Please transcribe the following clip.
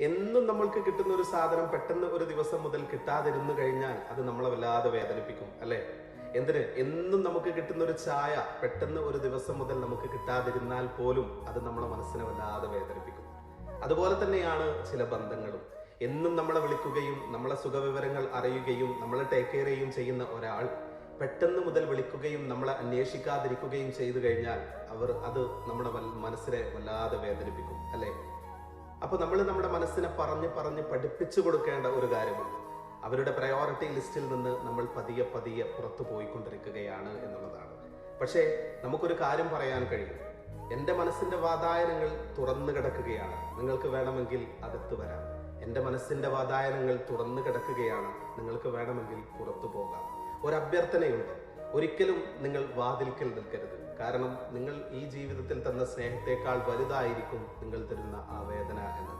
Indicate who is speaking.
Speaker 1: എന്നും നമ്മൾക്ക് കിട്ടുന്ന ഒരു സാധനം പെട്ടെന്ന് ഒരു ദിവസം മുതൽ കിട്ടാതിരുന്നു കഴിഞ്ഞാൽ അത് നമ്മളെ വല്ലാതെ വേദനിപ്പിക്കും അല്ലേ? എന്തിന്? എന്നും നമുക്ക് കിട്ടുന്ന ഒരു ചായ പെട്ടെന്ന് ഒരു ദിവസം മുതൽ നമുക്ക് കിട്ടാതിരുന്നാൽ പോലും അത് നമ്മളെ മനസ്സിനെ വല്ലാതെ വേദനിപ്പിക്കും. അതുപോലെ തന്നെയാണ് ചില ബന്ധങ്ങളും. എന്നും നമ്മളെ വിളിക്കുകയും നമ്മളെ സുഖവിവരങ്ങൾ അറിയുകയും നമ്മളെ ടേക്ക് കെയർ ചെയ്യുകയും ചെയ്യുന്ന ഒരാൾ പെട്ടെന്ന് മുതൽ വിളിക്കുകയും നമ്മളെ അന്വേഷിക്കാതിരിക്കുകയും ചെയ്തു കഴിഞ്ഞാൽ അവർ അത് നമ്മുടെ മനസ്സിനെ വല്ലാതെ വേദനിപ്പിക്കും അല്ലേ? അപ്പൊ നമ്മൾ നമ്മുടെ മനസ്സിനെ പറഞ്ഞ് പറഞ്ഞ് പഠിപ്പിച്ചു കൊടുക്കേണ്ട ഒരു കാര്യമുണ്ട് അവരുടെ പ്രയോറിറ്റി ലിസ്റ്റിൽ നിന്ന് നമ്മൾ പതിയെ പതിയെ പുറത്തു പോയിക്കൊണ്ടിരിക്കുകയാണ് എന്നുള്ളതാണ്. പക്ഷേ നമുക്കൊരു കാര്യം പറയാൻ കഴിയും. എന്റെ മനസ്സിന്റെ വാതായനങ്ങൾ തുറന്നു കിടക്കുകയാണ്. നിങ്ങൾക്ക് വേണമെങ്കിൽ അകത്ത് വരാം. എന്റെ മനസ്സിന്റെ വാതായനങ്ങൾ തുറന്നു കിടക്കുകയാണ്. നിങ്ങൾക്ക് വേണമെങ്കിൽ പുറത്തു പോകാം. ഒരു അഭ്യർത്ഥനയുണ്ട്. ഒരിക്കലും നിങ്ങൾ വാതിൽക്കൽ നിൽക്കരുത്. കാരണം നിങ്ങൾ ഈ ജീവിതത്തിൽ തന്ന സ്നേഹത്തെക്കാൾ വലുതായിരിക്കും നിങ്ങൾ തരുന്ന ആ വേദന എന്നത്.